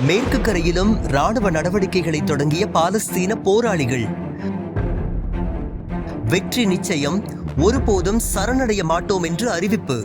மேற்கு கரையிலும் ராணுவ நடவடிக்கைகளை தொடங்கிய பாலஸ்தீன போராளிகள். வெற்றி நிச்சயம் ஒருபோதும் சரணடைய மாட்டோம் என்று அறிவிப்பு.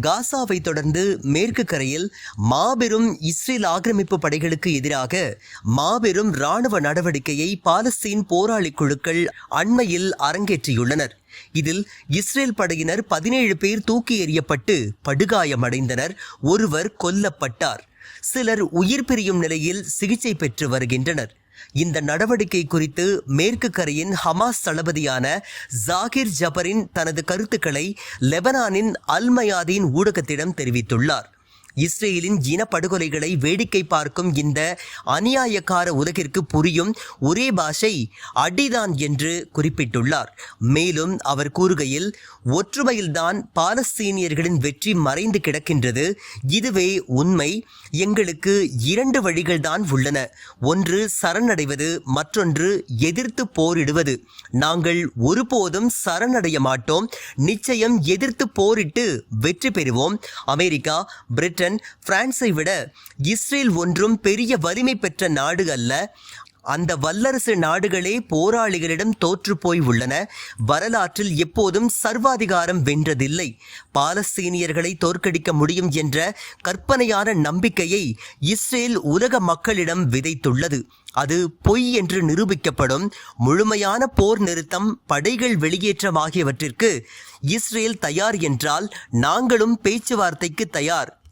காசாவை தொடர்ந்து மேற்கு கரையில் மாபெரும் இஸ்ரேல் ஆக்கிரமிப்பு படைகளுக்கு எதிராக மாபெரும் ராணுவ நடவடிக்கையை பாலஸ்தீன் போராளி குழுக்கள் அண்மையில் அரங்கேற்றியுள்ளனர். இதில் இஸ்ரேல் படையினர் பதினேழு பேர் தூக்கி எறியப்பட்டு படுகாயமடைந்தனர். ஒருவர் கொல்லப்பட்டார். சிலர் உயிர் பிரியும் நிலையில் சிகிச்சை பெற்று வருகின்றனர். இந்த நடவடிக்கை குறித்து மேற்கு கரையின் ஹமாஸ் தளபதியான ஜாகிர் ஜபரின் தனது கருத்துக்களை லெபனானின் அல்மயாதீன் ஊடகத்திடம் தெரிவித்துள்ளார். இஸ்ரேலின் இனப்படுகொலைகளை வேடிக்கை பார்க்கும் இந்த அநியாயக்கார உலகிற்கு புரியும் ஒரே பாஷை அடிதான் என்று குறிப்பிட்டுள்ளார். மேலும் அவர் கூறுகையில் ஒற்றுமையில்தான் பாலஸ்தீனியர்களின் வெற்றி மறைந்து கிடக்கின்றது. இதுவே உண்மை. எங்களுக்கு இரண்டு வழிகள்தான் உள்ளன. ஒன்று சரணடைவது. மற்றொன்று எதிர்த்து போரிடுவது. நாங்கள் ஒருபோதும் சரணடைய மாட்டோம் நிச்சயம் எதிர்த்து போரிட்டு வெற்றி பெறுவோம். அமெரிக்கா பிரிட்டன் பிரான்ஸை விட இஸ்ரேல் ஒன்றும் பெரிய வலிமை பெற்ற நாடு அல்ல. அந்த வல்லரசு நாடுகளே போராளிகளிடம் தோற்று போய் உள்ளன. வரலாற்றில் எப்போதும் சர்வாதிகாரம் வென்றதில்லை. பாலஸ்தீனியர்களை தோற்கடிக்க முடியும் என்ற கற்பனையான நம்பிக்கையை இஸ்ரேல் உலக மக்களிடம் விதைத்துள்ளது. அது பொய் என்று நிரூபிக்கப்படும் முழுமையான போர் நிறுத்தம் படைகள் வெளியேற்றம் ஆகியவற்றிற்கு இஸ்ரேல் தயார் என்றால் நாங்களும் பேச்சுவார்த்தைக்கு தயார்.